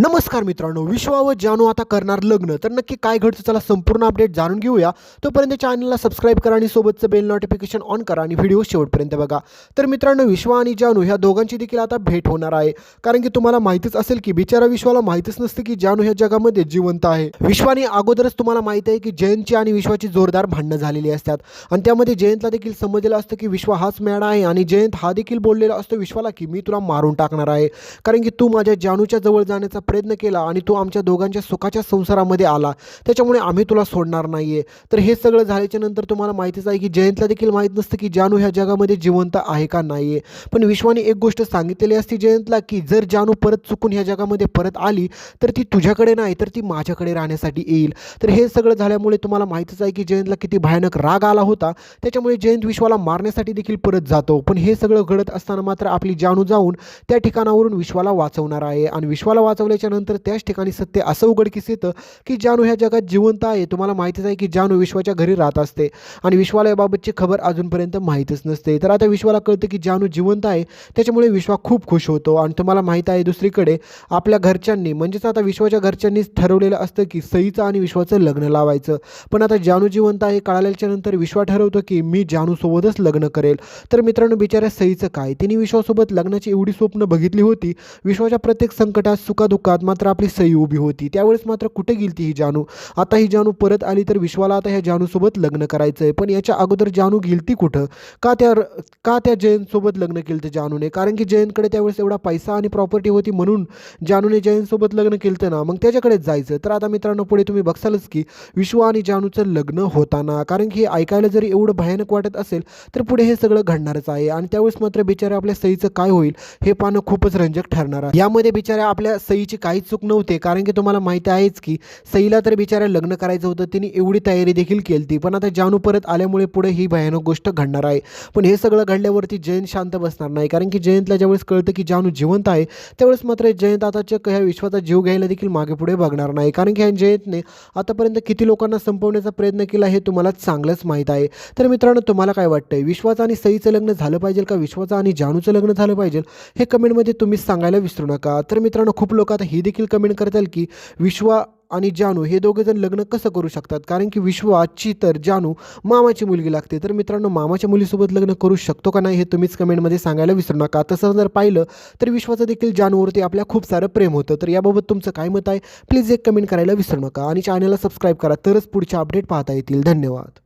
नमस्कार मित्रांनो विश्वा व जानू आता करणार लग्न. तर नक्की काय घडतं चला संपूर्ण अपडेट जाणून घेऊया. तोपर्यंत चॅनलला सबस्क्राईब करा आणि सोबतचं बेल नोटिफिकेशन ऑन करा आणि व्हिडिओ शेवटपर्यंत बघा. तर मित्रांनो विश्वा आणि जानू ह्या दोघांची देखील आता भेट होणार आहे. कारण की तुम्हाला माहितीच असेल की बिचारा विश्वाला माहितीच नसतं की जानू ह्या जगामध्ये जिवंत आहे. विश्वाने अगोदरच तुम्हाला माहिती आहे की जयंतची आणि विश्वाची जोरदार भांडणं झालेली असतात. आणि त्यामध्ये जयंतला देखील समजलेलं असतं की विश्वा हाच मॅडा आहे आणि जयंत हा देखील बोललेला असतो विश्वाला की मी तुला मारून टाकणार आहे. कारण की तू माझ्या जानूच्या जवळ जाण्याचा प्रयत्न केला आणि तू आमच्या दोघांच्या सुखाच्या संसारामध्ये आला. त्याच्यामुळे आम्ही तुला सोडणार नाही आहे तर हे सगळं झाल्याच्यानंतर तुम्हाला माहितीच आहे की जयंतला देखील माहीत नसतं की जानू ह्या जगामध्ये जिवंत आहे का नाही आहे पण विश्वाने एक गोष्ट सांगितलेली असती जयंतला की जर जानू परत चुकून ह्या जगामध्ये परत आली तर ती तुझ्याकडे नाही तर ती माझ्याकडे राहण्यासाठी येईल. तर हे सगळं झाल्यामुळे तुम्हाला माहितीच आहे की जयंतला किती भयानक राग आला होता. त्याच्यामुळे जयंत विश्वाला मारण्यासाठी देखील परत जातो. पण हे सगळं घडत असताना मात्र आपली जानू जाऊन त्या ठिकाणावरून विश्वाला वाचवणार आहे. आणि विश्वाला वाचवल्याच्या नंतर त्याच ठिकाणी सत्य असं उघडकीस येतं की जानू ह्या जगात जिवंत आहे. तुम्हाला माहितीच आहे की जानू विश्वाच्या घरी राहत असते आणि विश्वाला याबाबतची खबर अजूनपर्यंत माहीतच नसते. तर आता विश्वाला कळतं की जानू जिवंत आहे. त्याच्यामुळे विश्वा खूप खुश होतो. आणि तुम्हाला माहीत आहे दुसरीकडे आपल्या घरच्यांनी म्हणजेच आता विश्वाच्या घरच्यांनीच ठरवलेलं असतं की सईचं आणि विश्वाचं लग्न लावायचं. पण आता जानू जिवंत आहे कळाल्याच्या नंतर विश्वा ठरवतो की मी जानूसोबतच लग्न करेल. तर मित्रांनो बिचाऱ्या सईचं काय? तिने विश्वासोबत लग्नाची एवढी स्वप्न बघितली होती. विश्वाच्या प्रत्येक संकटात दुःखात मात्र आपली सई उभी होती. त्यावेळेस मात्र कुठे गेली ही जानू? आता ही जानू परत आली तर विश्वाला आता ह्या जानूसोबत लग्न करायचं आहे पण याच्या अगोदर जानू गेलती कुठं? का त्या का त्या जयंतसोबत लग्न केलं तर जानूने? कारण की जयंतकडे त्यावेळेस एवढा पैसा आणि प्रॉपर्टी होती म्हणून जानूने जयंतसोबत लग्न केलं ना. मग त्याच्याकडेच जायचं. तर आता मित्रांनो पुढे तुम्ही बघसालच की विश्व आणि जानूचं लग्न होताना कारण की हे ऐकायला जरी एवढं भयानक वाटत असेल तर पुढे हे सगळं घडणारच आहे. आणि त्यावेळेस मात्र बिचाऱ्या आपल्या सईचं काय होईल हे पाहणं खूपच रंजक ठरणार आहे. यामध्ये बिचाऱ्या आपल्या सईची काहीच चूक नव्हते. कारण की तुम्हाला माहिती आहेच की सईला तर बिचाऱ्या लग्न करायचं होतं. तिने एवढी तयारी देखील केली पण आता जानू परत आल्यामुळे पुढे ही भयानक गोष्ट घडणार आहे. पण हे सगळं घडल्यावरती जयंत शांत बसणार नाही. कारण की जयंतला ज्यावेळेस कळतं की जानू जिवंत आहे त्यावेळेस मात्र जयंत आता चक्क ह्या विश्वाचा जीव घ्यायला देखील मागे पुढे बघणार नाही. कारण की ह्या जयंतने आतापर्यंत किती लोकांना संपवण्याचा प्रयत्न केला हे तुम्हाला चांगलंच माहीत आहे. तर मित्रांनो तुम्हाला काय वाटतंय? विश्वाचं आणि सईचं लग्न झालं पाहिजे का? विश्वाचं आणि जानूचं लग्न झालं पाहिजे हे कमेंटमध्ये तुम्ही सांगायला विसरू नका. तर मित्रांनो खूप लोक आता हे देखील कमेंट करताल की विश्वा आणि जानू हे दोघेजण लग्न कसं करू शकतात? कारण की विश्वाची तर जानू मामाची मुलगी लागते. तर मित्रांनो मामाच्या मुलीसोबत लग्न करू शकतो का नाही हे तुम्हीच कमेंटमध्ये सांगायला विसरू नका. तसं जर पाहिलं तर विश्वाचं देखील जानूवरती आपल्या खूप सारं प्रेम होतं. तर याबाबत तुमचं काय मत आहे? प्लीज एक कमेंट करायला विसरू नका. आणि चॅनलला सबस्क्राईब करा. तरच पुढच्या अपडेट पाहता येतील. धन्यवाद.